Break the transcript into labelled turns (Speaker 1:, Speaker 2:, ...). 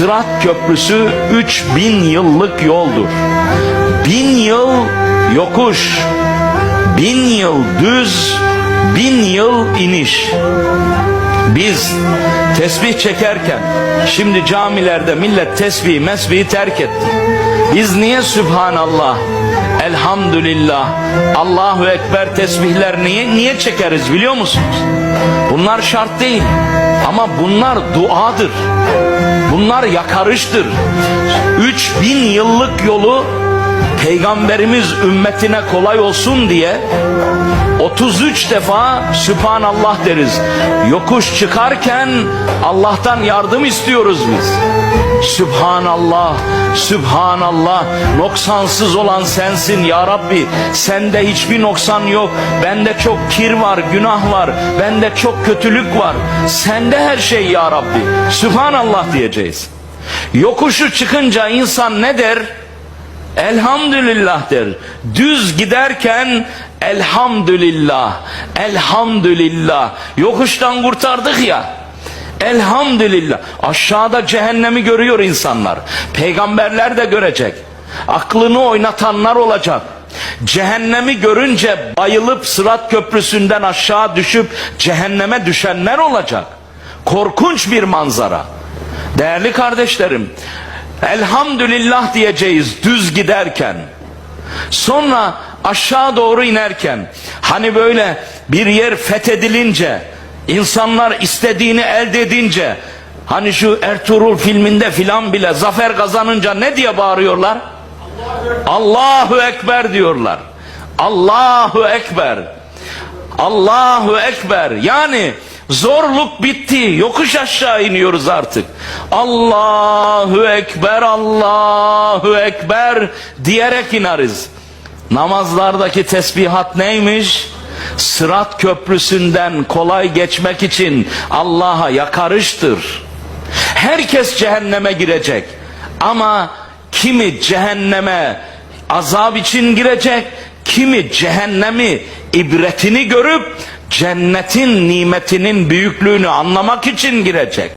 Speaker 1: Sırat Köprüsü 3000 yıllık yoldur. Bin yıl yokuş, bin yıl düz, bin yıl iniş. Biz tesbih çekerken şimdi camilerde millet tesbih mesbihi terk etti. Biz niye Sübhanallah, Elhamdülillah, Allahu Ekber tesbihler niye niye çekeriz biliyor musunuz? Bunlar şart değil ama bunlar duadır. Bunlar yakarıştır. 3000 yıllık yolu Peygamberimiz ümmetine kolay olsun diye 33 defa Sübhanallah deriz. Yokuş çıkarken Allah'tan yardım istiyoruz biz. Sübhanallah, Sübhanallah, noksansız olan sensin ya Rabbi. Sende hiçbir noksan yok. Bende çok kir var, günah var. Bende çok kötülük var. Sende her şey ya Rabbi. Sübhanallah diyeceğiz. Yokuşu çıkınca insan ne der? Elhamdülillah der. Düz giderken elhamdülillah, elhamdülillah. Yokuştan kurtardık ya. Elhamdülillah. Aşağıda cehennemi görüyor insanlar. Peygamberler de görecek. Aklını oynatanlar olacak. Cehennemi görünce bayılıp sırat köprüsünden aşağı düşüp cehenneme düşenler olacak. Korkunç bir manzara. Değerli kardeşlerim, elhamdülillah diyeceğiz düz giderken. Sonra aşağı doğru inerken hani böyle bir yer fethedilince insanlar istediğini elde edince hani şu Ertuğrul filminde filan bile zafer kazanınca ne diye bağırıyorlar? Allahu Ekber diyorlar. Allahu Ekber. Allahu Ekber. Yani zorluk bitti. Yokuş aşağı iniyoruz artık. Allahu Ekber, Allahu Ekber diyerek ineriz. Namazlardaki tesbihat neymiş? Sırat köprüsünden kolay geçmek için Allah'a yakarıştır. Herkes cehenneme girecek. Ama kimi cehenneme azap için girecek, kimi cehennemi ibretini görüp cennetin nimetinin büyüklüğünü anlamak için girecek.